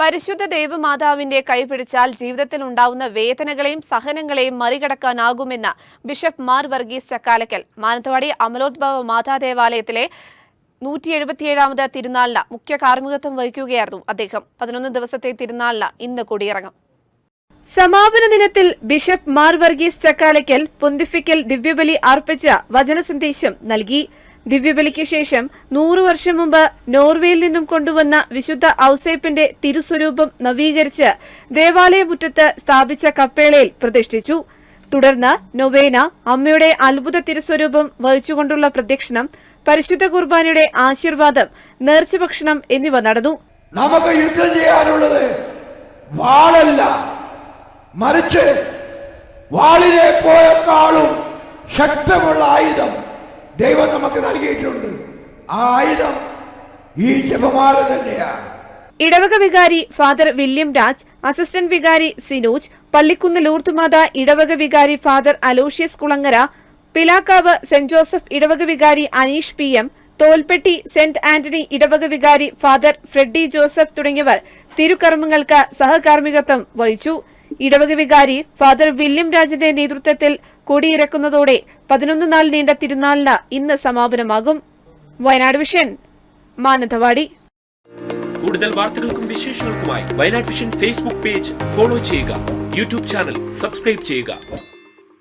പരിശുദ്ധ ദേവമാതാവിന്റെ കൈപിടിച്ചാൽ ജീവിതത്തിൽ ഉണ്ടാവുന്ന വേദനകളെയും സഹനങ്ങളെയും മറികടക്കാനാകുമെന്ന് ബിഷപ്പ് മാർ വർഗീസ് ചക്കാലക്കൽ. മാനന്തവാടി അമലോദ്ഭവ മാതാ ദേവാലയത്തിലെ നൂറ്റി എഴുപത്തിയേഴാമത് തിരുനാളിന് മുഖ്യ കാർമ്മികത്വം വഹിക്കുകയായിരുന്നു അദ്ദേഹം. പതിനൊന്ന് ദിവസത്തെ തിരുനാളിന് ഇന്ന് കൊടിയിറങ്ങും. സമാപന ദിനത്തിൽ ബിഷപ്പ് മാർ വർഗീസ് ചക്കാലക്കൽ പൊന്തിഫിക്കൽ ദിവ്യബലി അർപ്പിച്ച വചന സന്ദേശം നൽകി. ദിവ്യബലിക്ക് ശേഷം നൂറു വർഷം മുമ്പ് നോർവേയിൽ നിന്നും കൊണ്ടുവന്ന വിശുദ്ധ ഔസേപ്പിന്റെ തിരുസ്വരൂപം നവീകരിച്ച് ദേവാലയമുറ്റത്ത് സ്ഥാപിച്ച കപ്പേളയിൽ പ്രതിഷ്ഠിച്ചു. തുടർന്ന് നൊവേന അമ്മയുടെ അത്ഭുത തിരുസ്വരൂപം വഹിച്ചുകൊണ്ടുള്ള പ്രദക്ഷിണം പരിശുദ്ധ കുർബാനയുടെ ആശീർവാദം നേർച്ചഭക്ഷണം എന്നിവ നടന്നു. നമുക്ക് യുദ്ധം ചെയ്യാനുള്ളത് വാളല്ല. മറിച്ച് വാളിനെ പോയേക്കാളും ശക്തമുള്ള ആയുധം. ദൈവം നമുക്ക് നൽകിയിട്ടുണ്ട്. ആ ആയുധം ഈ ജപമാല തന്നെയാണ്. ഇടവക വികാരി ഫാദർ വില്യം രാജ് അസിസ്റ്റന്റ് വികാരി സിനോജ് പള്ളിക്കുന്ന് ലൂർത്തുമാത ഇടവക വികാരി father Aloysius Kulangara Pilakkavu saint Joseph ഇടവക വികാരി Aneesh P M Tholpetty saint Antony ഇടവക വികാരി ഫാദർ ഫ്രെഡി ജോസഫ് തുടങ്ങിയവർ തിരുകർമ്മങ്ങൾക്ക് സഹകാർമ്മികത്വം വഹിച്ചു. ഇടവക വികാരി ഫാദർ വില്യം രാജിന്റെ നേതൃത്വത്തിൽ കൊടിയിറക്കുന്നതോടെ പതിനൊന്ന് നാൾ നീണ്ട തിരുനാളിന് ഇന്ന് സമാപനമാകും. വയനാട് വിഷൻ മാനന്തവാടി. കൂടുതൽ വാർത്തകൾക്കും വിശേഷങ്ങൾക്കുമായി Wayanad vision Facebook page follow ചെയ്യുക. യൂട്യൂബ് ചാനൽ സബ്സ്ക്രൈബ് ചെയ്യുക.